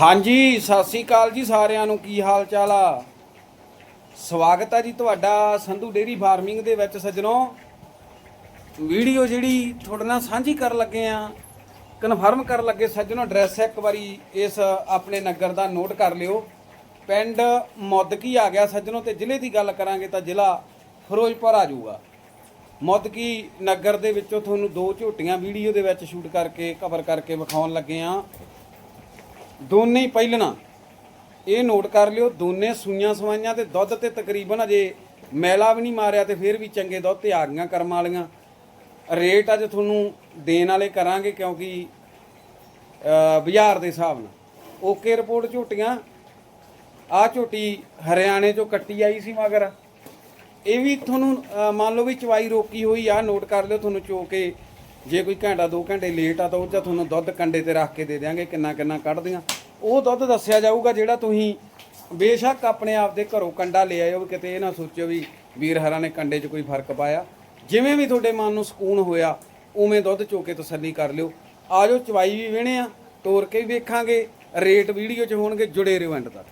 ਹਾਂਜੀ, ਸਤਿ ਸ੍ਰੀ ਅਕਾਲ ਜੀ ਸਾਰਿਆਂ ਨੂੰ। ਕੀ ਹਾਲ ਚਾਲ ਆ? ਸਵਾਗਤ ਆ ਜੀ ਤੁਹਾਡਾ ਸੰਧੂ ਡੇਰੀ ਫਾਰਮਿੰਗ ਦੇ ਵਿੱਚ ਸੱਜਣੋ। ਵੀਡੀਓ ਜਿਹੜੀ ਤੁਹਾਡੇ ਨਾਲ ਸਾਂਝੀ ਕਰਨ ਲੱਗੇ ਆ, ਕਨਫਰਮ ਕਰਨ ਲੱਗੇ ਸੱਜਣੋ, ਐਡਰੈਸ ਇੱਕ ਵਾਰੀ ਇਸ ਆਪਣੇ ਨਗਰ ਦਾ ਨੋਟ ਕਰ ਲਿਓ। ਪਿੰਡ ਮੁੱਦਕੀ ਆ ਗਿਆ ਸੱਜਣੋ ਤੇ ਜ਼ਿਲ੍ਹੇ ਦੀ ਗੱਲ ਕਰਾਂਗੇ ਤਾਂ ਜ਼ਿਲ੍ਹਾ ਫਿਰੋਜ਼ਪੁਰ ਆ ਜਾਊਗਾ। ਮੁੱਦਕੀ ਨਗਰ ਦੇ ਵਿੱਚੋਂ ਤੁਹਾਨੂੰ ਦੋ ਝੋਟੀਆਂ ਵੀਡੀਓ ਦੇ ਵਿੱਚ ਸ਼ੂਟ ਕਰਕੇ ਕਵਰ ਕਰਕੇ ਵਿਖਾਉਣ ਲੱਗੇ ਆ। ਦੋਨੇ ਹੀ ਪਹਿਲਣਾ। ਇਹ ਨੋਟ ਕਰ ਲਿਓ ਦੋਨੇ ਸੂਈਆਂ ਸਵਾਈਆਂ ਤੇ ਦੁੱਧ ਤੇ ਤਕਰੀਬਨ ਅਜੇ ਮੈਲਾ ਵੀ ਨਹੀਂ ਮਾਰਿਆ ਤੇ ਫਿਰ ਵੀ ਚੰਗੇ ਦੁੱਧ ਤੇ ਆ ਗਈਆਂ ਕਰਮ ਵਾਲੀਆਂ। ਰੇਟ ਅੱਜ ਤੁਹਾਨੂੰ ਦੇਣ ਵਾਲੇ ਕਰਾਂਗੇ ਕਿਉਂਕਿ ਅ, ਬਾਜ਼ਾਰ ਦੇ ਹਿਸਾਬ ਨਾਲ। ਓਕੇ ਰਿਪੋਰਟ ਝੋਟੀਆਂ। ਆ ਝੋਟੀ ਹਰਿਆਣੇ ਚੋਂ ਕੱਟੀ ਆਈ ਸੀ ਮਗਰ। ਇਹ ਵੀ ਤੁਹਾਨੂੰ ਮੰਨ ਲਓ ਵੀ ਚਵਾਈ ਰੋਕੀ ਹੋਈ ਆ ਨੋਟ ਕਰ ਲਿਓ ਤੁਹਾਨੂੰ ਚੋ ਕੇ ਜੇ ਕੋਈ ਘੰਟਾ 2 ਘੰਟੇ ਲੇਟ ਆ ਤਾਂ ਉਹ 'ਚ ਤੁਹਾਨੂੰ ਦੁੱਧ ਕੰਡੇ ਤੇ ਰੱਖ ਕੇ ਦੇ ਦਿਆਂਗੇ, ਕਿੰਨਾ ਕਿੰਨਾ ਕੱਢਦੀਆਂ। ਉਹ ਦੁੱਧ ਦੱਸਿਆ ਜਾਊਗਾ ਜਿਹੜਾ ਤੁਸੀਂ ਬੇਸ਼ੱਕ ਆਪਣੇ ਆਪ ਦੇ ਘਰੋਂ ਕੰਡਾ ਲੈ ਆਇਓ, ਕਿਤੇ ਇਹ ਨਾ ਸੋਚਿਓ ਵੀ ਵੀਰ ਹਰਾਂ ਨੇ ਕੰਡੇ 'ਚ ਕੋਈ ਫ਼ਰਕ ਪਾਇਆ। ਜਿਵੇਂ ਵੀ ਤੁਹਾਡੇ ਮਨ ਨੂੰ ਸਕੂਨ ਹੋਇਆ, ਉਵੇਂ ਦੁੱਧ ਚੋ ਕੇ ਤਸੱਲੀ ਕਰ ਲਿਓ। ਆਜੋ ਚਵਾਈ ਵੀ ਵੇਣੇ ਆ, ਤੋਰ ਕੇ ਵੀ ਵੇਖਾਂਗੇ, ਰੇਟ ਵੀਡੀਓ 'ਚ ਹੋਣਗੇ, ਜੁੜੇ ਰਹੋ ਐਂਡ ਤੱਕ।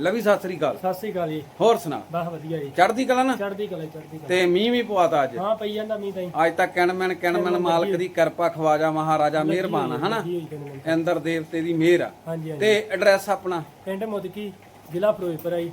ਲਵੀ ਸਤਿ ਸ੍ਰੀ ਅਕਾਲ। ਸਤਿ ਸ੍ਰੀ ਅਕਾਲ ਜੀ। ਹੋਰ ਸੁਣਾ? ਬਹੁਤ ਵਧੀਆ ਜੀ। ਚੜ੍ਹਦੀ ਕਲਾ ਨਾ? ਚੜ੍ਹਦੀ ਕਲਾ ਚੜ੍ਹਦੀ ਕਲਾ। ਤੇ ਮੀਂਹ ਵੀ ਪਵਾਤਾ ਅੱਜ। ਹਾਂ ਪਈ ਜਾਂਦਾ ਮੀਂਹ ਤਾਂ ਜੀ। ਅੱਜ ਤੱਕ ਕਿਣਮਣ ਕਿਣਮਣ ਮਾਲਕ ਦੀ ਕਿਰਪਾ ਖਵਾਜਾ ਮਹਾਰਾਜਾ ਮਿਹਰਬਾਨ ਆ, ਹਨਾ? ਲੱਗੀ ਹੋਈ ਕਿੰਨੇ ਇੰਦਰ ਦੇਵਤੇ ਦੀ ਮਿਹਰ ਆ। ਹਾਂਜੀ ਹਾਂਜੀ। ਤੇ ਐਡਰੈਸ ਆਪਣਾ? ਪਿੰਡ ਮੁਦਕੀ ਜ਼ਿਲ੍ਹਾ ਫਿਰੋਜ਼ਪੁਰ ਆਈ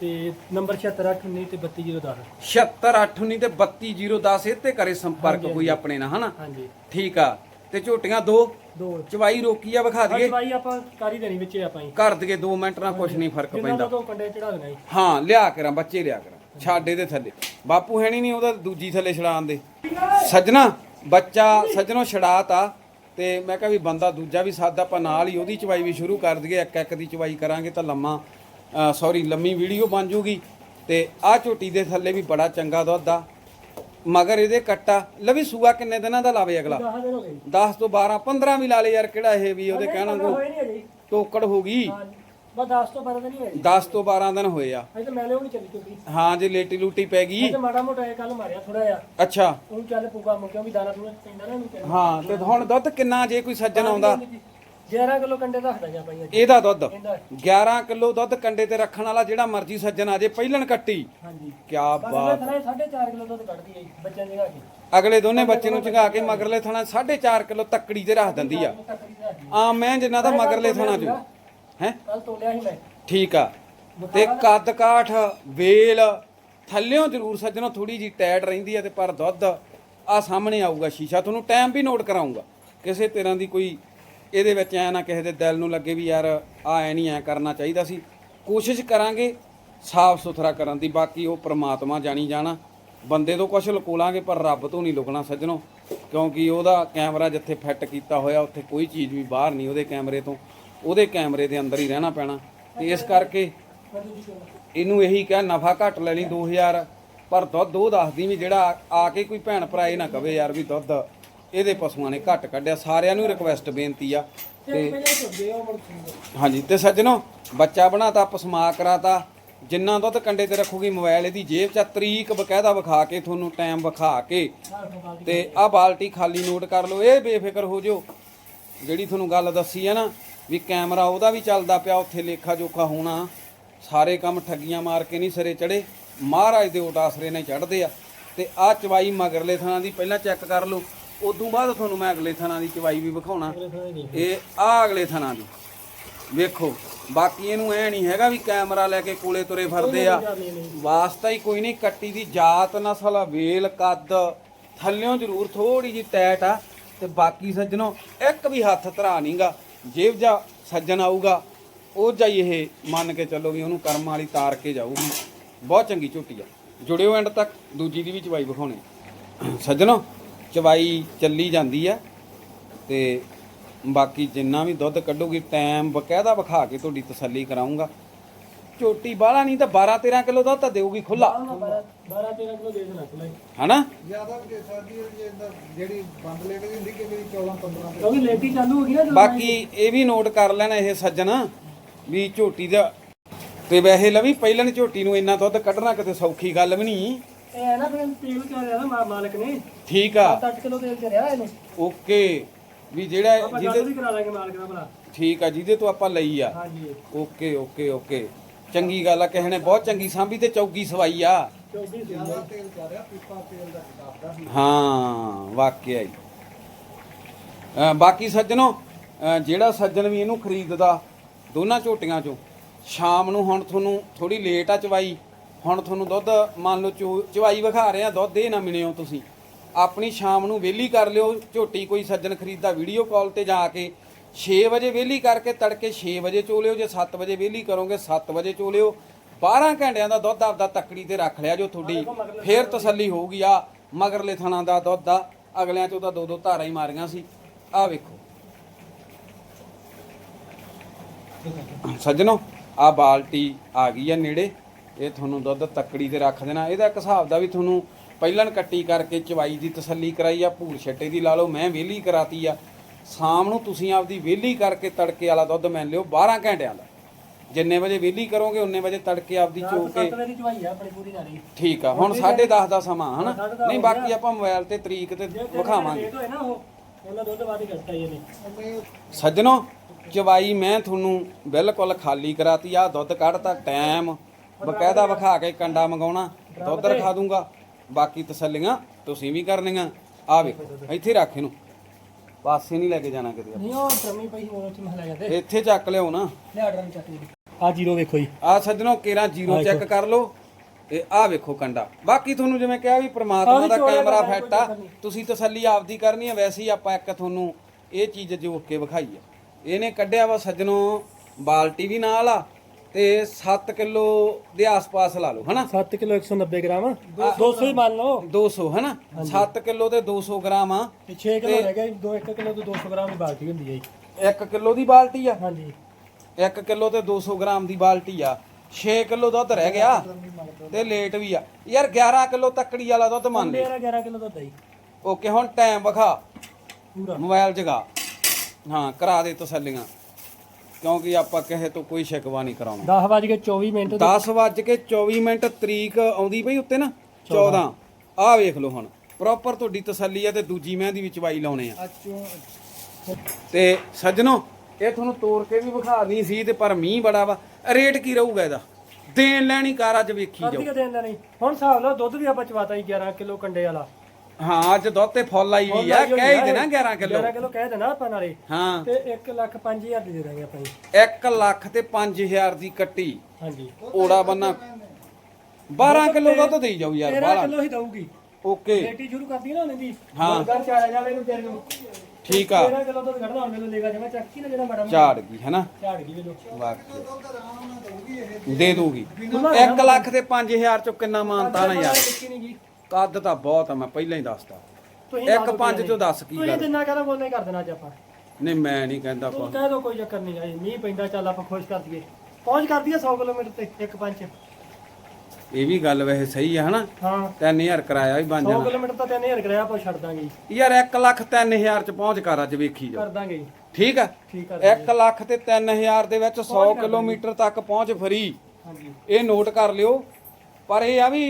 ਤੇ ਨੰਬਰ 76819 ਤੇ 32010 76819 ਤੇ 32010 ਇਹ ਤੇ ਕਰੇ ਸੰਪਰਕ ਕੋਈ ਆਪਣੇ ਨਾਲ ਹਨਾ? ਹਾਂਜੀ। ਠੀਕ ਆ। ਤੇ ਝੋਟੀਆਂ ਦੋ? ਦੋ ਚਵਾਈ ਰੋਕੀ ਆ ਵਿਖਾ ਦਈਏ। ਭਾਈ ਆਪਾਂ ਕਾਰੀ ਦੇਣੀ ਵਿੱਚ ਆਪਾਂ ਜੀ? ਕਰ ਦਈਏ 2 ਮਿੰਟ ਨਾਲ ਕੁਛ ਨਹੀਂ ਫ਼ਰਕ ਜਿੰਨਾ ਪੈਂਦਾ। ਤੋਂ ਕੰਡੇ ਚੜਾ ਦੇਣਾ ਜੀ। ਹਾਂ ਲਿਆ ਕਰਾਂ ਬੱਚੇ ਲਿਆ ਕਰਾਂ। ਛਾੜੇ ਦੇ ਥੱਲੇ। ਬਾਪੂ ਹੈ ਨਹੀਂ ਉਹਦਾ ਦੂਜੀ ਥੱਲੇ ਛੜਾਣ ਦੇ। ਸੱਜਣਾ ਬੱਚਾ ਸੱਜਣੋ ਛੜਾਤਾ ਤੇ ਮੈਂ ਕਿਹਾ ਵੀ ਬੰਦਾ ਦੂਜਾ ਵੀ ਸਾਦਾ ਆਪਾਂ ਨਾਲ ਹੀ ਉਹਦੀ ਚਵਾਈ ਵੀ ਸ਼ੁਰੂ ਕਰ ਦਈਏ ਇੱਕ ਇੱਕ ਦੀ ਚਵਾਈ ਕਰਾਂਗੇ ਤਾਂ ਲੰਮਾ ਸੌਰੀ ਲੰਮੀ ਵੀਡੀਓ ਬਣ ਜੂਗੀ। ਤੇ ਆਹ ਝੋਟੀ ਦੇ ਥੱਲੇ ਵੀ ਬੜਾ ਚੰਗਾ ਦੁੱਧ ਆ। ਮਗਰ ਇਹਦੇ ਕੱਟਾ। ਲਵੀ ਸੂਆ ਕਿੰਨੇ ਦਿਨਾਂ ਦਾ ਲਾਵੇ ਅਗਲਾ? 10 ਦਿਨ ਹੋ ਗਏ ਜੀ। 10 ਤੋਂ 12 15 ਵੀ ਲਾ ਲੇ ਯਾਰ ਕਿਹੜਾ ਇਹ ਵੀ ਉਹਦੇ ਕਹਿਣਾ ਕੋ ਹੋਏ ਨਹੀਂ ਅਜੇ। ਟੋਕੜ ਹੋ ਗਈ। ਹਾਂ ਬਸ 10 ਤੋਂ 12 ਦਿਨ ਹੀ ਹੋਏ ਜੀ। 10 ਤੋਂ 12 ਦਿਨ ਹੋਏ ਆ। ਅਜੇ ਤਾਂ ਮੈਲੇ ਉਹ ਨਹੀਂ ਚੱਲੀ ਚੁੱਕੀ। ਹਾਂ ਜੇ ਲੇਟੀ ਲੂਟੀ ਪੈ ਗਈ। ਤੇ ਮਾੜਾ ਮੋਟਾ ਇਹ ਕੱਲ ਮਾਰਿਆ ਥੋੜਾ ਜਿਹਾ। ਅੱਛਾ। ਉਹ ਚੱਲ ਪੁਗਾ ਮੁੱਕਿਆ ਵੀ ਦਾਣਾ ਦੂਣਾ ਪੈਂਦਾ ਨਾ ਇਹਨੂੰ ਹਾਂ ਤੇ ਹੁਣ ਦੁੱਧ ਕਿੰਨਾ ਜੇ ਕੋਈ ਸੱਜਣ ਆਉਂਦਾ? 11 ਕਿਲੋ ਕੰਡੇ ਰੱਖਦਾ ਜਾਂ ਭਾਈ ਅੱਜ। ਇਹਦਾ ਦੁੱਧ। ਇਹਦਾ। 11 ਕਿਲੋ ਦੁੱਧ ਕੰਡੇ ਤੇ ਰੱਖਣ ਵਾਲਾ ਜਿਹੜਾ ਮਰਜ਼ੀ ਸੱਜਣ ਆ ਜੇ ਪਹਿਲਣ ਕੱਟੀ। ਹਾਂਜੀ। ਕੀ ਬਸ ਬਾਤ। ਥਣਾ 4.5 ਕਿਲੋ ਦੁੱਧ ਕੱਢਦੀ ਹੈ ਬੱਚਿਆਂ ਦੀ ਘਾਟੀ ਅਗਲੇ ਦੋਨੇ ਬੱਚੇ ਨੂੰ ਚੰਗਾ ਕੇ ਮਗਰਲੇ ਥਣਾ 4.5 ਕਿਲੋ ਤੱਕੜੀ ਤੇ ਰੱਖ ਦਿੰਦੀ ਆ। ਤੱਕੜੀ ਦੀ ਘਾਟੀ ਆ। ਮੈਂ ਜਿੰਨਾ ਦਾ ਮਗਰਲੇ ਥਣਾ ਚ। ਹੈ? ਕੱਲ ਤੋਲਿਆ ਸੀ ਮੈਂ। ਠੀਕ ਆ। ਤੇ ਕੱਦ ਕਾਠ ਵੇਲ ਥੱਲਿਓਂ ਜ਼ਰੂਰ ਸੱਜਣੋ ਥੋੜੀ ਜੀ ਟੈਟ ਰਹਿੰਦੀ ਆ ਤੇ ਪਰ ਦੁੱਧ ਆ ਸਾਹਮਣੇ ਆਊਗਾ ਸ਼ੀਸ਼ਾ। ਤੁਹਾਨੂੰ ਟਾਈਮ ਵੀ ਨੋਟ ਕਰਾਉਂਗਾ ਕਿਸੇ ਤਰ੍ਹਾਂ ਦੀ ਕੋਈ ਇਹਦੇ ਵਿੱਚ ਐ ਨਾ ਕਿਸੇ ਦੇ ਦਿਲ ਨੂੰ ਲੱਗੇ ਵੀ ਯਾਰ ਆ ਐ ਨਹੀਂ ਐ ਕਰਨਾ ਚਾਹੀਦਾ ਸੀ। ਕੋਸ਼ਿਸ਼ ਕਰਾਂਗੇ ਸਾਫ਼ ਸੁਥਰਾ ਕਰਨ ਦੀ, ਬਾਕੀ ਉਹ ਪ੍ਰਮਾਤਮਾ ਜਾਣੀ ਜਾਣਾ। ਬੰਦੇ ਤੋਂ ਕੁਝ ਲਕੋਲਾਂਗੇ, ਪਰ ਰੱਬ ਤੋਂ ਨਹੀਂ ਲੁਕਣਾ ਸੱਜਣੋ, ਕਿਉਂਕਿ ਉਹਦਾ ਕੈਮਰਾ ਜਿੱਥੇ ਫਿੱਟ ਕੀਤਾ ਹੋਇਆ, ਉੱਥੇ ਕੋਈ ਚੀਜ਼ ਵੀ ਬਾਹਰ ਨਹੀਂ ਉਹਦੇ ਕੈਮਰੇ ਤੋਂ। ਉਹਦੇ ਕੈਮਰੇ ਦੇ ਅੰਦਰ ਹੀ ਰਹਿਣਾ ਪੈਣਾ। ਤੇ ਇਸ ਕਰਕੇ ਇਹਨੂੰ ਇਹੀ ਕਿਹਾ, ਨਫਾ ਘੱਟ ਲੈ ਲਈ 2000 ਪਰ ਦੁੱਧ ਉਹ ਦੱਸਦੀ ਵੀ ਜਿਹੜਾ ਆ ਕੇ ਕੋਈ ਭੈਣ ਭਰਾ ਇਹ ਨਾ ਕਵੇ ਯਾਰ ਵੀ ਦੁੱਧ ਇਹਦੇ ਪਸ਼ੂਆਂ ਨੇ ਘੱਟ ਕੱਢਿਆ ਸਾਰਿਆਂ ਨੂੰ ਰਿਕਵੈਸਟ ਬੇਨਤੀ ਆ ਤੇ ਹਾਂਜੀ ਤੇ ਸੱਜਣੋ ਬੱਚਾ ਬਣਾਤਾ ਪਸਮਾ ਕਰਾਤਾ ਜਿੰਨਾ ਦੁੱਧ ਕੰਡੇ ਤੇ ਰੱਖੂਗੀ ਮੋਬਾਈਲ ਇਹਦੀ ਜੇਬ 'ਚ ਆ, ਤਰੀਕ ਬਕਾਇਦਾ ਵਿਖਾ ਕੇ ਤੁਹਾਨੂੰ ਟਾਈਮ ਵਿਖਾ ਕੇ। ਤੇ ਆਹ ਬਾਲਟੀ ਖਾਲੀ ਨੋਟ ਕਰ ਲਓ ਇਹ ਬੇਫਿਕਰ ਹੋ ਜਿਓ। ਜਿਹੜੀ ਤੁਹਾਨੂੰ ਗੱਲ ਦੱਸੀ ਹੈ ਨਾ ਵੀ ਕੈਮਰਾ ਉਹਦਾ ਵੀ ਚੱਲਦਾ ਪਿਆ ਉੱਥੇ ਲੇਖਾ ਜੋਖਾ ਹੋਣਾ। ਸਾਰੇ ਕੰਮ ਠੱਗੀਆਂ ਮਾਰ ਕੇ ਨਹੀਂ ਸਿਰੇ ਚੜੇ ਮਹਾਰਾਜ ਦੇ ਓਟ ਆਸਰੇ ਨਾਲ ਚੜਦੇ ਆ। ਤੇ ਆਹ ਚਵਾਈ ਮਗਰਲੇ ਥਾਂ ਦੀ ਪਹਿਲਾਂ ਚੈੱਕ ਕਰ ਲਓ। ਉਦੋਂ ਬਾਅਦ ਤੁਹਾਨੂੰ ਮੈਂ ਅਗਲੇ ਥਾਂ ਦੀ ਚਵਾਈ ਵੀ ਵਿਖਾਉਣਾ। ਇਹ ਆ ਅਗਲੇ ਥਾਂ ਦੀ। ਵੇਖੋ ਬਾਕੀ ਇਹਨੂੰ ਐ ਨਹੀਂ ਹੈਗਾ ਵੀ ਕੈਮਰਾ ਲੈ ਕੇ ਕੋਲੇ ਤੁਰੇ ਫਿਰਦੇ ਆ। ਵਾਸਤਾ ਹੀ ਕੋਈ ਨਹੀਂ ਕੱਟੀ ਦੀ ਜਾਤ ਨਸਲ ਵੇਲ ਕੱਦ ਥੱਲਿਓਂ ਜ਼ਰੂਰ ਥੋੜੀ ਜੀ ਟੈਟ ਆ। ਤੇ ਬਾਕੀ ਸੱਜਣੋ ਇੱਕ ਵੀ ਹੱਥ ਧਰਾ ਨਹੀਂਗਾ ਜੇਬ ਜਾ ਸੱਜਣ ਆਊਗਾ ਉਹ ਜਾਈ ਇਹ ਮੰਨ ਕੇ ਚੱਲੋ ਵੀ ਉਹਨੂੰ ਕਰਮ ਵਾਲੀ ਤਾਰ ਕੇ ਜਾਊਗੀ। ਬਹੁਤ ਚੰਗੀ ਝੋਟੀ ਆ। ਜੁੜਿਓ ਐਂਡ ਤੱਕ ਦੂਜੀ ਦੀ ਵੀ ਚਵਾਈ ਵਿਖਾਉਣੀ। ਸੱਜਣੋ ਚਵਾਈ ਚੱਲੀ ਜਾਂਦੀ ਆ ਤੇ ਬਾਕੀ ਜਿੰਨਾ ਵੀ ਦੁੱਧ ਕੱਢੋਗੀ ਟਾਈਮ ਬਕਾਇਦਾ ਵਿਖਾ ਕੇ ਤੁਹਾਡੀ ਤਸੱਲੀ ਕਰਾਉਂਗਾ ਝੋਟੀ ਬਾਹਲਾ ਨਹੀਂ ਤਾਂ 12 13 ਕਿਲੋ ਦੁੱਧ ਤਾਂ ਦੇਊਗੀ ਖੁੱਲਾ 12 13 ਕਿਲੋ ਦੇ ਦੇਣਾ ਤੁਲੇ ਹਨਾ? ਜ਼ਿਆਦਾ ਵੀ ਦੇ ਸਕਦੀ ਹੈ ਜੀ ਇਹਦਾ ਜਿਹੜੀ ਬੰਦ ਲੇਟ ਦੀ ਹੁੰਦੀ ਕਿ ਮੇਰੀ 14 15 ਕਿਉਂਕਿ ਲੇਟੀ ਚਾਲੂ ਹੋ ਗਈ ਨਾ ਜਦੋਂ ਬਾਕੀ ਇਹ ਵੀ ਨੋਟ ਕਰ ਲੈਣਾ ਇਹ ਸੱਜਣ ਵੀ ਝੋਟੀ ਦਾ ਤੇ ਵੈਸੇ ਲਵੀ ਪਹਿਲਣ ਝੋਟੀ ਨੂੰ ਇੰਨਾ ਦੁੱਧ ਕੱਢਣਾ ਕਿਤੇ ਸੌਖੀ ਗੱਲ ਵੀ ਨਹੀਂ। ਇਹ ਹੈ ਨਾ ਫਿਰ ਤੇਲ ਚ ਰਿਹਾ ਨਾ ਮਾ- ਮਾਲਕ ਨੇ? ਠੀਕ ਆ। 7-8 ਕਿਲੋ ਤੇਲ ਚ ਰਿਹਾ ਇਹਨੂੰ। ਓਕੇ। ਵੀ ਜਿਹੜਾ ਆਪਾਂ ਜਿਹਦੇ ਗੱਲ ਵੀ ਕਰਾ ਲਾਂਗੇ ਮਾਲਕ ਨਾਲ ਭਲਾ। ਠੀਕ ਆ ਜਿਹਦੇ ਤੋਂ ਆਪਾਂ ਲਈ ਆ। ਹਾਂਜੀ। Okay okay okay. ਚੰਗੀ ਗੱਲ ਆ ਕਿਸੇ ਨੇ ਬਹੁਤ ਚੰਗੀ ਸਾਂਭੀ ਤੇ ਚੌਗੀ ਸਵਾਈ ਆ। 24 ਸੂਈ ਜ਼ਿਆਦਾ ਆ ਤੇਲ ਚੱਲ ਰਿਹਾ ਪੀਪਾ ਤੇਲ ਦਾ ਕਿਤਾਬ ਦਾ ਹਾਂ ਵਾਕਿਆ ਹੀ। ਅ, ਬਾਕੀ ਸੱਜਣੋ ਅ, ਜਿਹੜਾ ਸੱਜਣ ਵੀ ਇਹਨੂੰ ਖਰੀਦਦਾ ਦੋਨਾਂ ਝੋਟੀਆਂ ਚੋਂ। ਸ਼ਾਮ ਨੂੰ ਹੁਣ ਤੁਹਾਨੂੰ ਥੋੜੀ ਲੇਟ ਆ ਚਵਾਈ। ਹੁਣ ਤੁਹਾਨੂੰ ਦੁੱਧ ਮੰਨ ਲਓ ਚੋ- ਚਵਾਈ ਵਿਖਾ ਰਹੇ ਆ ਦੁੱਧ ਇਹ ਨਾ ਮਿਲਿਓ ਤੁਸੀਂ। ਆਪਣੀ ਸ਼ਾਮ ਨੂੰ ਵਿਹਲੀ ਕਰ ਲਿਓ ਝੋਟੀ ਕੋਈ ਸੱਜਣ ਖਰੀਦਦਾ ਵੀਡੀਓ ਕਾਲ ਤੇ ਜਾ ਕੇ 6 ਵਜੇ ਵਿਹਲੀ ਕਰਕੇ ਤੜਕੇ 6 ਵਜੇ ਚੋ ਲਿਓ ਜੇ 7 ਵਜੇ ਵਿਹਲੀ ਕਰੋਗੇ 7 ਵਜੇ ਚੋ ਲਿਓ। 12 ਘੰਟਿਆਂ ਦਾ ਦੁੱਧ ਆਪਦਾ ਤੱਕੜੀ ਤੇ ਰੱਖ ਲਿਆ ਜੋ ਤੁਹਾਡੀ ਫੇਰ ਤਸੱਲੀ ਹੋਊਗੀ। ਆ ਮਗਰਲੇ ਥਣਾ ਦਾ ਦੁੱਧ ਆ ਅਗਲਿਆਂ ਚੋਂ ਤਾਂ ਦੋ ਦੋ ਧਾਰਾਂ ਹੀ ਮਾਰੀਆਂ ਸੀ। ਆ ਵੇਖੋ। ਸੱਜਣੋ ਆ ਬਾਲਟੀ ਆ ਗਈ ਆ ਨੇੜੇ। ਇਹ ਤੁਹਾਨੂੰ ਦੁੱਧ ਤੱਕੜੀ ਤੇ ਰੱਖ ਦੇਣਾ। ਇਹਦਾ ਇੱਕ ਹਿਸਾਬ ਦਾ ਵੀ ਤੁਹਾਨੂੰ ਪਹਿਲਣ ਕੱਟੀ ਕਰਕੇ ਚਵਾਈ ਦੀ ਤਸੱਲੀ ਕਰਾਈ ਆ ਭੂਰ ਛੱਟੇ ਦੀ ਲਾ ਲਓ ਮੈਂ ਵਿਹਲੀ ਕਰਾਤੀ ਆ। ਸ਼ਾਮ ਨੂੰ ਤੁਸੀਂ ਆਪਦੀ ਵਿਹਲੀ ਕਰਕੇ ਤੜਕੇ ਵਾਲਾ ਦੁੱਧ ਮੰਨ ਲਿਓ 12 ਘੰਟਿਆਂ ਦਾ। ਜਿੰਨੇ ਵਜੇ ਵਿਹਲੀ ਕਰੋਗੇ ਉਨੇ ਵਜੇ ਤੜਕੇ ਆਪਦੀ ਚੋ ਕੇ 7 ਵਜੇ ਦੀ ਚਵਾਈ ਆ ਆਪਣੀ ਪੂਰੀ ਨਾਲੀ ਠੀਕ ਆ ਹੁਣ 10:30 ਦਾ ਸਮਾਂ ਹਨਾ? ਨਹੀਂ ਬਾਕੀ। ਆਪਾਂ ਮੋਬਾਈਲ ਤੇ ਤਰੀਕ ਤੇ ਵਿਖਾਵਾਂਗੇ। ਸੱਜਣੋ ਚਵਾਈ ਮੈਂ ਤੁਹਾਨੂੰ ਬਿਲਕੁਲ ਖਾਲੀ ਕਰਾਤੀ ਆ ਦੁੱਧ ਕੱਢਤਾ ਟਾਈਮ ਬਕਾਇਦਾ ਵਿਖਾ ਕੇ ਕੰਡਾ ਮੰਗਾਉਣਾ ਦੁੱਧ ਰਖਾ ਦੂੰਗਾ ਬਾਕੀ ਤਸੱਲੀਆਂ ਤੁਸੀਂ ਵੀ ਕਰਨੀਆਂ। ਆ ਵੇਖੋ ਇੱਥੇ ਰੱਖ ਇਹਨੂੰ। ਪਾਸੇ ਨਹੀਂ ਲੈ ਕੇ ਜਾਣਾ ਕਿਤੇ ਨਹੀਂ ਉਹ ਟਰਮੀ ਪਈ ਉਹ ਉੱਥੇ ਮਹਲਾ ਜਾਂਦੇ ਇੱਥੇ ਚੱਕ ਲਿਓ ਨਾ। ਲਿਆ ਡਰਮ ਚੱਕ ਲਈ। ਆ ਜੀਰੋ ਵੇਖੋ ਜੀ। ਆ ਸੱਜਣੋ ਕੇਰਾ ਜ਼ੀਰੋ ਚੈੱਕ ਕਰ ਲਓ ਤੇ ਆ ਵੇਖੋ ਕੰਡਾ। ਬਾਕੀ ਤੁਹਾਨੂੰ ਜਿਵੇਂ ਕਿਹਾ ਵੀ ਪ੍ਰਮਾਤਮਾ ਦਾ ਕੈਮਰਾ ਫਿੱਟ ਆ ਤੁਸੀਂ ਤਸੱਲੀ ਆਪਦੀ ਕਰਨੀ ਆ ਵੈਸੇ ਹੀ ਆਪਾਂ ਇੱਕ ਤੁਹਾਨੂੰ ਇਹ ਚੀਜ਼ ਜੋਕ ਕੇ ਵਿਖਾਈ ਆ। ਇਹਨੇ ਕੱਢਿਆ ਵਾ ਸੱਜਣੋ ਬਾਲਟੀ ਵੀ ਨਾਲ ਆ ਤੇ 7 ਕਿਲੋ ਦੇ ਆਸ-ਪਾਸ ਲਾ ਲਓ ਹਨਾ? 7 ਕਿਲੋ 190 ਗ੍ਰਾਮ 200 ਹੀ ਮੰਨ ਲਓ। 200 ਹਨਾ? 7 ਕਿਲੋ ਤੇ 200 ਗ੍ਰਾਮ ਆ। ਤੇ 6 ਕਿਲੋ ਰਹਿ ਗਿਆ 2 1 ਕਿਲੋ ਤੋਂ 200 ਗ੍ਰਾਮ ਦੀ ਬਾਲਟੀ ਹੁੰਦੀ ਹੈ ਜੀ। 1 ਕਿਲੋ ਦੀ ਬਾਲਟੀ ਆ? ਹਾਂਜੀ। 1 ਕਿਲੋ ਤੇ 200 ਗ੍ਰਾਮ ਦੀ ਬਾਲਟੀ ਆ। 6 ਕਿਲੋ ਦੁੱਧ ਰਹਿ ਗਿਆ। ਤੇ ਲੇਟ ਵੀ ਆ। ਯਾਰ 11 ਕਿਲੋ ਤੱਕੜੀ ਵਾਲਾ ਦੁੱਧ ਮੰਨ ਲੈ 13 11 ਕਿਲੋ ਦੁੱਧ ਹੈ ਜੀ। ਓਕੇ ਹੁਣ ਟਾਈਮ ਵਿਖਾ। ਪੂਰਾ। ਮੋਬਾਈਲ ਜਗਾ। ਹਾਂ ਕਰਾ ਦੇ ਤਸੱਲੀਆਂ। ਕਿਉਂਕਿ ਆਪਾਂ ਕਿਸੇ ਤੋਂ ਕੋਈ ਸ਼ਿਕਵਾ ਨਹੀਂ ਕਰਾਉਣਾ। 10 ਵਜ ਕੇ 24 ਮਿੰਟ 10 ਵੱਜ ਕੇ 24 ਮਿੰਟ ਤਰੀਕ ਆਉਂਦੀ ਪਈ ਉੱਤੇ ਨਾ? 14 ਆਹ ਵੇਖ ਲਓ ਹੁਣ। ਪ੍ਰੋਪਰ ਤੁਹਾਡੀ ਤਸੱਲੀ ਆ ਤੇ ਦੂਜੀ ਮੈਂ ਦੀ ਵਾਈ ਲਾਉਣੇ ਆ। ਤੇ ਸੱਜਣੋ ਇਹ ਤੁਹਾਨੂੰ ਤੋੜ ਕੇ ਵੀ ਵਿਖਾ ਨਹੀਂ ਸੀ ਤੇ ਪਰ ਮੀਂਹ ਬੜਾ ਵਾ। ਰੇਟ ਕੀ ਰਹੂਗਾ ਇਹਦਾ? ਦੇਣ ਲੈਣੀ ਕਾਰ ਅੱਜ ਵੇਖੀ ਜਾਓ। ਦੇਣ ਨਹੀਂ ਹੁਣ ਹਿਸਾਬ ਲਓ ਦੁੱਧ ਵੀ ਆਪਾਂ ਚਵਾਤਾ ਜੀ 11 ਕਿਲੋ ਕੰਡੇ ਵਾਲਾ। ਹਾਂ ਅੱਜ ਦੁੱਧ ਤੇ ਫੁੱਲ ਆਈ ਵੀ ਆ ਕਹਿ ਹੀ ਦੇਣਾ 11 ਕਿਲੋ। 11 ਕਿਲੋ ਕਹਿ ਦੇਣਾ ਆਪਾਂ ਨਾਲੇ। ਹਾਂ। ਤੇ 1 ਲੱਖ 5000 ਦੀ ਦੇ ਦਾਂਗੇ ਆਪਾਂ ਜੀ। 1 ਲੱਖ ਤੇ 5000 ਦੀ ਕੱਟੀ। ਹਾਂਜੀ। ਓੜਾ ਬੰਨਾ। 12 ਕਿਲੋ ਦੁੱਧ ਦੇਈ ਜਾਊ ਯਾਰ 13 ਬਾਲਾ ਕਿਲੋ ਹੀ ਦਊਗੀ। ਓਕੇ। ਬੇਟੀ ਸ਼ੁਰੂ ਕਰਦੀ ਨਾ ਉਹਨੇ ਦੀ। ਹਾਂ। ਘਰ ਚਾੜਿਆ ਜਾਵੇ ਨੂੰ ਤੇਰੇ ਨੂੰ। ਠੀਕ ਆ। 13 ਕਿਲੋ ਦੁੱਧ ਕੱਢਣਾ ਹੁਣ ਮੈਨੂੰ ਲੇਗਾ ਜਿਵੇਂ ਚੱਕੀ ਨਾ ਜਿਹੜਾ ਮੈਡਮ ਝਾੜ ਗਈ ਹੈਨਾ? ਝਾੜ ਗਈ ਮੈਨੂੰ। ਵਾਕਈ ਦੇ ਦੂਗੀ 1 ਲੱਖ ਤੇ 5000 ਚੋਂ ਕਿੰਨਾ ਮਾਨਤਾ ਨਾ ਯਾਰ। ਕੱਦ ਤਾਂ ਬਹੁਤ ਆ ਮੈਂ ਪਹਿਲਾਂ ਹੀ ਦੱਸਦਾ ਤੁਸੀਂ ਇੱਕ ਪੰਜ ਚੋਂ ਦੱਸ ਕੀ ਤੁਸੀਂ ਗੱਲ? ਜਿੰਨਾ ਕਹਦਾ ਬੋਲ ਨਹੀਂ ਕਰ ਦੇਣਾ ਅੱਜ ਆਪਾਂ। ਨਹੀਂ ਮੈਂ ਨਹੀਂ ਕਹਿੰਦਾ ਤੂੰ ਪਾ ਕਹਿ ਦੋ ਕੋਈ ਚੱਕਰ ਨਹੀਂ ਆਈ ਮੀਂਹ ਪੈਂਦਾ ਚੱਲ ਆਪਾਂ ਖੁਸ਼ ਕਰ ਦਈਏ। ਪਹੁੰਚ ਕਰ ਦਈਏ 100 ਕਿਲੋਮੀਟਰ ਤੇ ਇੱਕ ਪੰਜ। ਇਹ ਵੀ ਗੱਲ ਵੈਸੇ ਸਹੀ ਆ ਹਨਾ? ਹਾਂ। 3000 ਕਿਰਾਇਆ ਵੀ ਬਣ 100 ਜਾਣਾ। ਕਿਲੋਮੀਟਰ ਤਾਂ 3000 ਕਰਿਆ ਆਪਾਂ ਛੱਡ ਦਾਂਗੇ ਜੀ। ਯਾਰ 1 ਲੱਖ 3000 ਚ ਪਹੁੰਚ ਕਰ ਅੱਜ ਵੇਖੀ ਜਾ। ਕਰ ਦਾਂਗੇ ਜੀ। ਠੀਕ ਆ? ਠੀਕ ਆ 1 ਲੱਖ ਤੇ 3000 ਦੇ ਵਿੱਚ 100 ਕਿਲੋਮੀਟਰ ਤੱਕ ਪਹੁੰਚ ਫਰੀ। ਹਾਂਜੀ। ਇਹ ਨੋਟ ਕਰ ਲਿਓ। ਪਰ ਇਹ ਆ ਵੀ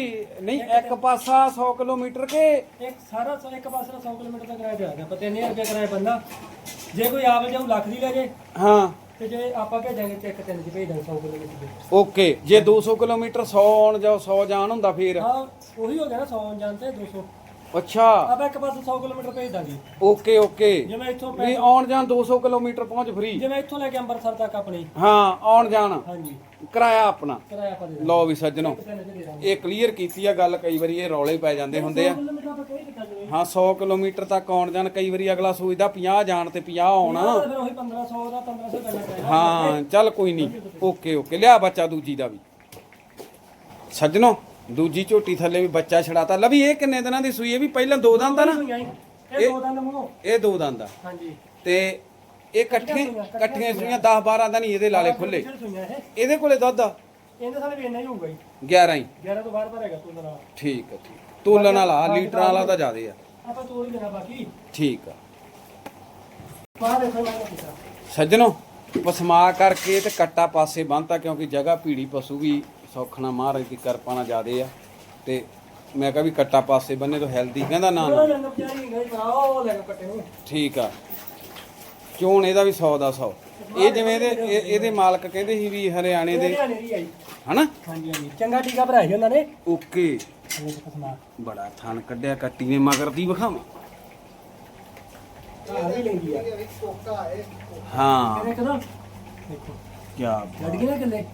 ਨਹੀਂ ਇੱਕ ਪਾਸਾ 100 ਕਿਲੋਮੀਟਰ ਕੇ ਇੱਕ ਸਾਰਾ ਸੌ- ਇੱਕ ਪਾਸੇ ਦਾ 100 ਕਿਲੋਮੀਟਰ ਦਾ ਕਿਰਾਇਆ ਜਾ ਗਿਆ ਪਰ 3000 ਰੁਪਏ ਕਿਰਾਇਆ ਬੰਦਾ ਜੇ ਕੋਈ ਆਵੇ ਜਾਊ ਲੱਖ ਦੀ ਲੈ ਜੇ। ਹਾਂ। ਤੇ ਜੇ ਆਪਾਂ ਭੇਜਾਂਗੇ ਚੈੱਕ ਤਿੰਨ ਚ ਭੇਜ ਦਾਂਗੇ 100 ਕਿਲੋਮੀਟਰ ਦੇ। ਓਕੇ ਜੇ 200 ਕਿਲੋਮੀਟਰ 100 ਆਉਣ ਜਾਂ 100 ਜਾਣ ਹੁੰਦਾ ਫੇਰ? ਹਾਂ ਉਹੀ ਹੋ ਗਿਆ ਨਾ 100 ਜਾਣ ਤੇ 200 ਅੱਛਾ। ਆਪਾਂ ਇੱਕ ਪਾਸੇ 100 ਕਿਲੋਮੀਟਰ ਭੇਜ ਦਾਂਗੇ। Okay okay. ਜਿਵੇਂ ਇੱਥੋਂ ਵੀ ਆਉਣ ਜਾਣ 200 ਕਿਲੋਮੀਟਰ ਪਹੁੰਚ ਫਰੀ ਜਿਵੇਂ ਇੱਥੋਂ ਲੈ ਕੇ ਅੰਮ੍ਰਿਤਸਰ ਤੱਕ ਆਪਣੀ। ਹਾਂ ਆਉਣ ਜਾਣ। ਹਾਂਜੀ। ਕਿਰਾਇਆ ਆਪਣਾ। ਕਿਰਾਇਆ ਆਪਾਂ ਦੇ ਲਓ ਵੀ ਸੱਜਣੋ ਤਿੰਨ ਚ ਦੇ ਦਾਂਗੇ। ਇਹ ਕਲੀਅਰ ਕੀਤੀ ਆ ਗੱਲ ਕਈ ਵਾਰੀ ਇਹ ਰੌਲੇ ਪੈ ਜਾਂਦੇ ਹੁੰਦੇ ਆ। ਕਿਲੋਮੀਟਰ ਆਪਾਂ ਕਹੀ ਦਿੱਤਾ ਜਿਵੇਂ? ਹਾਂ 100 ਕਿਲੋਮੀਟਰ ਤੱਕ ਆਉਣ ਜਾਣ ਕਈ ਵਾਰੀ ਅਗਲਾ ਸੋਚਦਾ 50 ਜਾਣ ਤੇ 50 ਆਉਣਾ। ਫਿਰ ਉਹੀ 1500 ਦਾ 1500 ਕਰਨਾ ਚਾਹੀਦਾ। ਹਾਂ ਚੱਲ ਕੋਈ ਨਹੀਂ। Okay okay. ਲਿਆ ਬੱਚਾ ਦੂਜੀ ਦਾ ਵੀ। ਸੱਜਣੋ ਦੂਜੀ ਝੋਟੀ ਥੱਲੇ ਵੀ ਬੱਚਾ ਛੜਾਤਾ। ਲਵੀ ਇਹ ਕਿੰਨੇ ਦਿਨਾਂ ਦੀ ਸੂਈ ਇਹ ਵੀ ਪਹਿਲਾਂ ਦੋ ਦੰਦ ਆ ਨਾ। ਇਹ ਦੋ ਦੰਦ ਮੂੰਹੋਂ। ਇਹ ਦੋ ਦੰਦ ਆ। ਹਾਂਜੀ। ਤੇ ਇਹ ਇਕੱਠੀਆਂ ਇਕੱਠੀਆਂ ਸੂਈਆਂ। 10 12 ਦਾ ਨਹੀਂ ਇਹਦੇ ਲਾਲੇ ਖੁੱਲੇ ਇਹਦੇ ਕੋਲੇ ਦੁੱਧ ਆ? ਇਹਦੇ ਸਾਲੇ ਵੀ ਇੰਨਾ ਹੀ ਹੋਊਗਾ ਜੀ। 11 ਹੀ। 11 ਤੋਂ ਬਾਹਰ ਭਰੇਗਾ ਤੂੰ ਨਾਲ ਠੀਕ ਹੈ ਠੀਕ ਤੋਲਣ ਵਾਲਾ ਲੀਟਰਾਂ ਵਾਲਾ ਤਾਂ ਜ਼ਿਆਦੇ ਆ। ਆਪਾਂ ਤੋੜ ਹੀ ਦੇਣਾ ਬਾਕੀ। ਠੀਕ ਆ। ਬਾਹਰ ਦੇਖੋ ਮੈਂ ਸੱਜਣੋ ਪਸਮਾ ਕਰਕੇ ਤੇ ਕੱਟਾ ਪਾਸੇ ਬੰਨਤਾ ਕਿਉਂਕਿ ਜਗ੍ਹਾ ਭੀੜੀ ਪਸ਼ੂ ਵੀ ਸੌਖਣਾ ਮਹਾਰਾਜ ਦੀ ਕਿਰਪਾ ਨਾਲ ਜ਼ਿਆਦੇ ਆ। ਤੇ ਮੈਂ ਕਿਹਾ ਵੀ ਕੱਟਾ ਪਾਸੇ ਬੰਨੇ ਤੋਂ ਹੈਲਦੀ ਕਹਿੰਦਾ ਨਾ ਨਾ। ਭਰਾ ਠੀਕ ਆ। ਚੋਣ ਇਹਦਾ ਵੀ 100 ਦਾ 100 ਇਹ ਜਿਵੇਂ ਇਹਦੇ ਇਹ- ਇਹਦੇ ਮਾਲਕ ਕਹਿੰਦੇ ਸੀ ਵੀ ਹਰਿਆਣੇ ਦੇ ਹਨਾ? ਚੰਗਾ ਟੀਕਾ ਭਰਾਇਆ ਸੀ ਉਹਨਾਂ ਨੇ। ਓਕੇ। ਬੜਾ ਥਣ ਕੱਢਿਆ ਕੱਟੀ ਨੇ ਮਗਰ ਦੀ ਵਿਖਾਵਾਂ। ਵੀ ਲੈਂਦੀ ਆ। ਹੈ। ਹਾਂ ਕਿਵੇਂ ਕਦੋਂ? ਦੇਖੋ। ਕੀ ਲੜ ਗਏ ਨਾ ਕਿੱਲੇ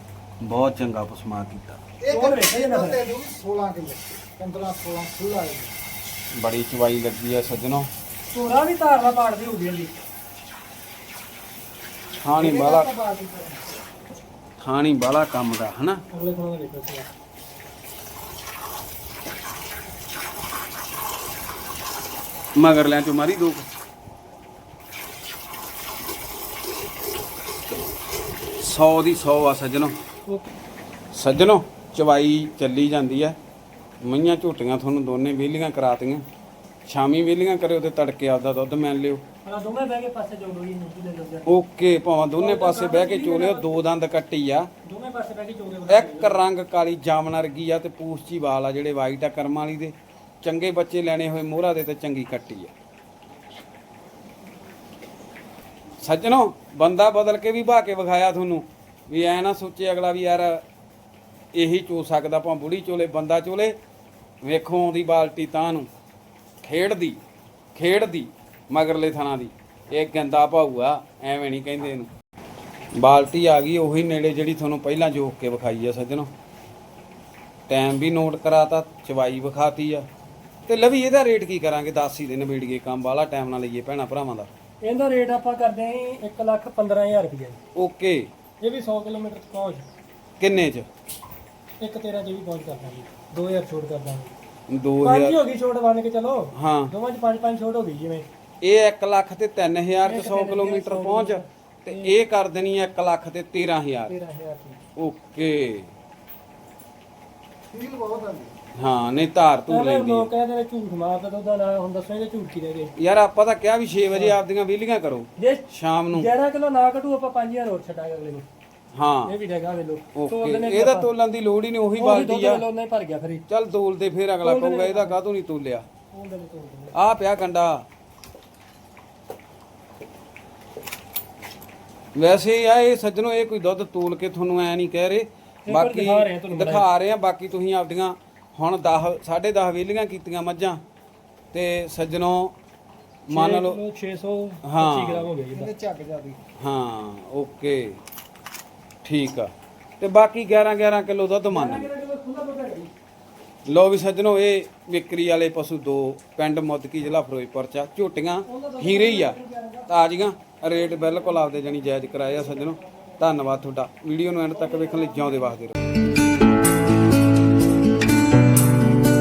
ਬਹੁਤ ਚੰਗਾ ਪਸਮਾ ਕੀਤਾ। ਇਹ ਹੋਰ ਵੇਖੋ ਜੀ ਨਾ ਦੁੱਧ ਦੇ ਦੂਗੀ 16 ਕਿਲੋ 15 16 ਖੁੱਲਾ ਹੈ ਬੜੀ ਚਵਾਈ ਲੱਗੀ ਆ ਸੱਜਣੋ। ਤੋਰਾ ਵੀ ਧਾਰਨਾ ਪਾੜਦੀ ਹੋਊਗੀ ਇਹਦੀ ਥਾਣੀ ਬਾਲਾ ਥਾਣੀ ਬਾਲਾ ਕੰਮ ਦਾ ਹਨਾ? ਅਗਲੇ ਕੋਲ ਦੇਖੋ ਸਮਾਨ ਮਗਰ ਲੈ ਚੋਂ ਮਾਰੀ ਦੋ। ਕੁ। ਸੌ ਦੀ 100 ਆ ਸੱਜਣੋ। ਸੱਜਣੋ ਚਵਾਈ ਚੱਲੀ ਜਾਂਦੀ ਆ ਮਈਆਂ ਝੋਟੀਆਂ ਤੁਹਾਨੂੰ ਦੋਨੇ ਵਿਹਲੀਆਂ ਕਰਾਤੀਆਂ। ਸ਼ਾਮੀ ਵਿਹਲੀਆਂ ਕਰਿਓ ਤੇ ਤੜਕੇ ਆਪਦਾ ਦੁੱਧ ਮੈਨ ਲਿਓ। ਆ ਦੋਵੇਂ ਬਹਿ ਕੇ ਪਾਸੇ ਜੋ ਲੋਈ ਨੂੰ ਲੈ ਲਓ ਓਕੇ ਭਾਵੇਂ ਦੋਨੇ ਪਾਸੇ ਬਹਿ ਕੇ ਚੋਲਿਓ ਦੋ ਦੰਦ ਕੱਟੀ ਆ। ਦੋਵੇਂ ਪਾਸੇ ਬਹਿ ਕੇ ਚੋਗੇ ਇੱਕ ਰੰਗ ਕਾਲੀ ਜਾਮਨ ਵਰਗੀ ਆ ਤੇ ਪੂਛਚੀ ਵਾਲ ਆ ਜਿਹੜੇ ਵਾਈਟ ਆ ਕਰਮਾਂ ਵਾਲੀ ਦੇ। ਚੰਗੇ ਬੱਚੇ ਲੈਣੇ ਹੋਏ ਮੋਹਰਾ ਦੇ ਤੇ ਚੰਗੀ ਕੱਟੀ ਆ। ਸੱਜਣੋ ਬੰਦਾ ਬਦਲ ਕੇ ਵੀ ਭਾ ਕੇ ਵਿਖਾਇਆ ਤੁਹਾਨੂੰ। ਵੀ ਐ ਨਾ ਸੋਚੇ ਅਗਲਾ ਵੀ ਯਾਰ ਇਹੀ ਚੋ ਸਕਦਾ ਭਾਂ ਬੁੜੀ ਚੋਲੇ ਬੰਦਾ ਚੋਲੇ। ਵੇਖੋ ਆਉਂਦੀ ਬਾਲਟੀ ਤਾਂ ਨੂੰ। ਖੇਡਦੀ ਖੇਡਦੀ ਮਗਰਲੇ ਥਾਣਾ ਦੀ। ਇਹ ਗੰਦਾ ਭਾਊਆ ਐਵੇਂ ਨਹੀਂ ਕਹਿੰਦੇ ਇਹਨੂੰ। ਬਾਲਟੀ ਆ ਗਈ ਉਹੀ ਨੇੜੇ ਜਿਹੜੀ ਤੁਹਾਨੂੰ ਪਹਿਲਾਂ ਜੋਕ ਕੇ ਵਿਖਾਈ ਆ ਸੱਜਣੋ। ਟਾਈਮ ਵੀ ਨੋਟ ਕਰਾਤਾ ਚਵਾਈ ਵਿਖਾਤੀ ਆ। ਤੇ ਲਵੀ ਇਹਦਾ ਰੇਟ ਕੀ ਕਰਾਂਗੇ? 10 ਹੀ ਦਿਨ ਵੀੜ ਗਏ ਕੰਮ ਵਾਲਾ ਟਾਈਮ ਨਾਲ ਲਈਏ ਭੈਣਾ ਭਰਾਵਾਂ ਦਾ। ਇਹਦਾ ਰੇਟ ਆਪਾਂ ਕਰਦੇ ਆਂ 1 ਲੱਖ 15000 ਰੁਪਏ ਓਕੇ। ਇਹ ਵੀ 100 ਕਿਲੋਮੀਟਰ ਚ ਪਹੁੰਚ ਕਿੰਨੇ ਚ? ਇੱਕ 13 ਚ ਵੀ ਪਹੁੰਚ ਕਰ ਦਾਂਗੇ। 2000 ਛੋਟ ਕਰ ਦਾਂਗੇ। 2000 ਪੰਜ ਹੀ ਹੋ ਗਈ ਛੋਟ ਬਣ ਕੇ ਚਲੋ। ਹਾਂ। ਦੋਵਾਂ ਚ ਪੰਜ ਪੰਜ ਛੋਟ ਹੋ ਗਈ ਜਿਵੇਂ। ਇਹ 1 ਲੱਖ ਤੇ 3000 ਚ 100 ਕਿਲੋਮੀਟਰ ਪਹੁੰਚ ਤੇ ਇਹ ਕਰ ਦੇਣੀ 1 ਲੱਖ ਤੇ 13000 13000 ਰੁਪਏ ਓਕੇ। ਫੀਲ ਬਹੁਤ ਹੈ ਹਾਂ ਨਹੀਂ ਧਾਰ ਤੂੰ ਐਵੇਂ ਲੈਂਦੀ ਲੋਕ ਕਹਿੰਦੇ ਨੇ ਝੂਠ ਮਾਰਦਾ ਤਾਂ ਉਹਦਾ ਨਾ ਹੁਣ ਦੱਸੋ ਇਹਦੇ ਝੂਠ ਕੀ ਰਹਿ ਗਏ। ਯਾਰ ਆਪਾਂ ਤਾਂ ਕਿਹਾ ਵੀ 6 ਵਜੇ ਆਪਦੀਆਂ ਵਿਹਲੀਆਂ ਕਰੋ ਜੇ ਸ਼ਾਮ ਨੂੰ। 11 ਕਿਲੋ ਨਾ ਕਟੂ ਆਪਾਂ 5000 ਹੋਰ ਛੱਡਾਂਗੇ ਅਗਲੇ ਨੂੰ। ਹਾਂ। ਇਹ ਵੀ ਹੈਗਾ ਵੇ ਲੋ ਓਕੇ। ਇਹਦਾ ਤੋਲਣ ਦੀ ਲੋੜ ਹੀ ਨਹੀਂ ਉਹੀ ਬਾਲਟੀ ਆ। ਨਹੀਂ ਭਰ ਗਿਆ ਫਿਰ। ਚੱਲ ਤੋਲ ਫਿਰ ਅਗਲਾ ਕਹੂਗਾ ਇਹਦਾ ਕਾਹਤੋਂ ਨਹੀਂ ਤੋਲਿਆ? ਉਹ ਆ ਪਿਆ ਕੰਡਾ। ਵੈਸੇ ਆ ਇਹ ਸੱਜਣੋ ਇਹ ਕੋਈ ਦੁੱਧ ਤੋਲ ਕੇ ਤੁਹਾਨੂੰ ਐ ਨਹੀਂ ਕਹਿ ਰਹੇ। ਬਾਕੀ ਦਿਖਾ ਰਹੇ ਆ ਤੁਹਾਨੂੰ ਦਿਖਾ ਰਹੇ ਆ ਬਾਕੀ ਤੁਸੀਂ ਆਪਦੀਆਂ ਹੁਣ 10 10.5 ਵੇਲੀਆਂ ਕੀਤੀਆਂ ਮੱਝਾਂ। ਤੇ ਸੱਜਣੋ ਮੰਨ ਲਓ 600 ਹਾਂ। 25 ਗ੍ਰਾਮ ਹੋ ਗਿਆ ਜੀ। ਇਹਦੇ ਝੱਗ ਜਾਂਦੀ ਹਾਂ ਓਕੇ। ਠੀਕ ਆ। ਤੇ ਬਾਕੀ 11 11 ਕਿਲੋ ਦੁੱਧ ਮੰਨ ਲਓ। ਲੋ ਵੀ ਸੱਜਣੋ, ਇਹ ਵਿਕਰੀ ਵਾਲੇ ਪਸ਼ੂ ਦੋ, ਪਿੰਡ ਮੁੱਦਕੀ, ਜ਼ਿਲ੍ਹਾ ਫਿਰੋਜ਼ਪੁਰ ਚ ਆ। ਝੋਟੀਆਂ ਹੀਰੇ ਹੀ ਆ, ਤਾਜ਼ੀਆਂ। ਰੇਟ ਬਿਲਕੁਲ ਆਪਦੇ ਜਣੀ ਜਾਇਜ਼ ਕਰਾਏ ਸੱਜਣੋ। ਧੰਨਵਾਦ ਤੁਹਾਡਾ। ਵੀਡੀਓ ਨੂੰ ਐਂਡ ਤੱਕ ਵੇਖਣ ਲਈ ਜਿਉਂਦੇ ਵਾਸਤੇ ਰਹੋ।